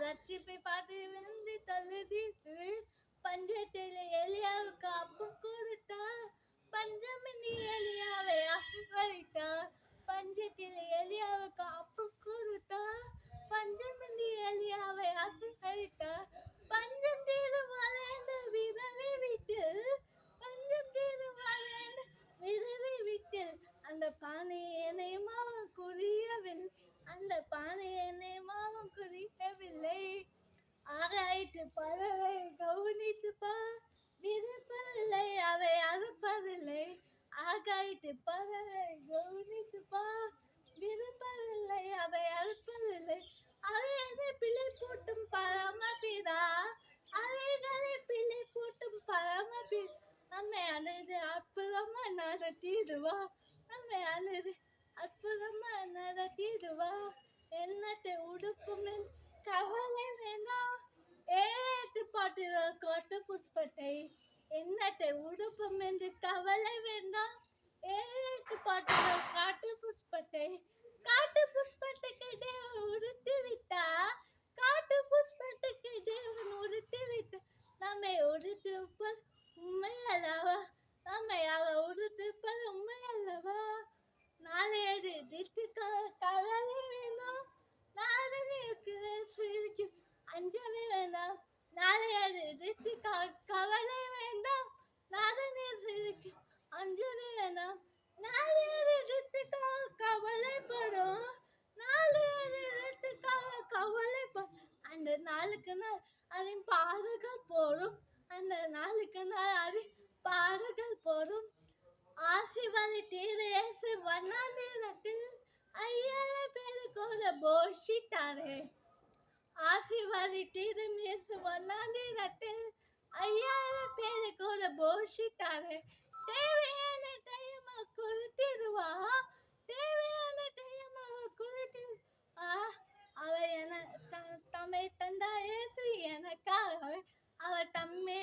ரட்சிப்பை பார்த்து விழுந்து தொழுதிடுவேன் பஞ்சத்தில் எலியாவுக்கு அப்ப கொடுத்தா. பஞ்சமினி எலியாவை ஆசீர்வதித்தா. பஞ்சத்தில் எலியாவுக்கு அப்ப விருப்பதில்லை அவை அறுப்பதில்லை. ஆகாயத்தை பறவை கவனித்துப்பா விருப்பதில்லை அவை அறுப்பதில்லை. அவை அதை பிள்ளை போட்டும் பரமபிதா. அவைகளை பிள்ளை போட்டும் பரமபி நம்மை அழுது அற்புதமா நடத்திடுவா. நம்மை அழுது அற்புதமா நடத்திடுவா. என்னத்தை உடுப்புமே கவலை வேண்டாம் ஏ பாட்டில கோட்டு புஷ்பத்தை என்னத்தை உடுப்பம் என்று கவலை வேண்டாம். ஏட்டு பாட்டில அஞ்சவே வேண்டாம் நாளையது திட்டு கவலைப்படும். நாளையது திட்டுக்காக கவலைப்படும். அந்த நாளுக்கு நாள் அதன் பாடுகள் போடும். அந்த நாளுக்கு நாள் அதன் பாடுகள் போடும். ஆசீர்வாதத்தீர இயேசு வண்ணாந்திரத்தில் ஐயாயிரம் பேரு கூட போஷித்தாரே. ஆசீர்வாதத்தீர இயேசு வண்ணாந்திரத்தில் ஐயாயிரம் பேரு கூட போஷித்தாரே. தேவையான டைம் கொளுத்திடுவா தேவையான டைம் கொளுத்தி அவ என தம்மை தந்தா ஏசு எனக்காக அவ தம்மே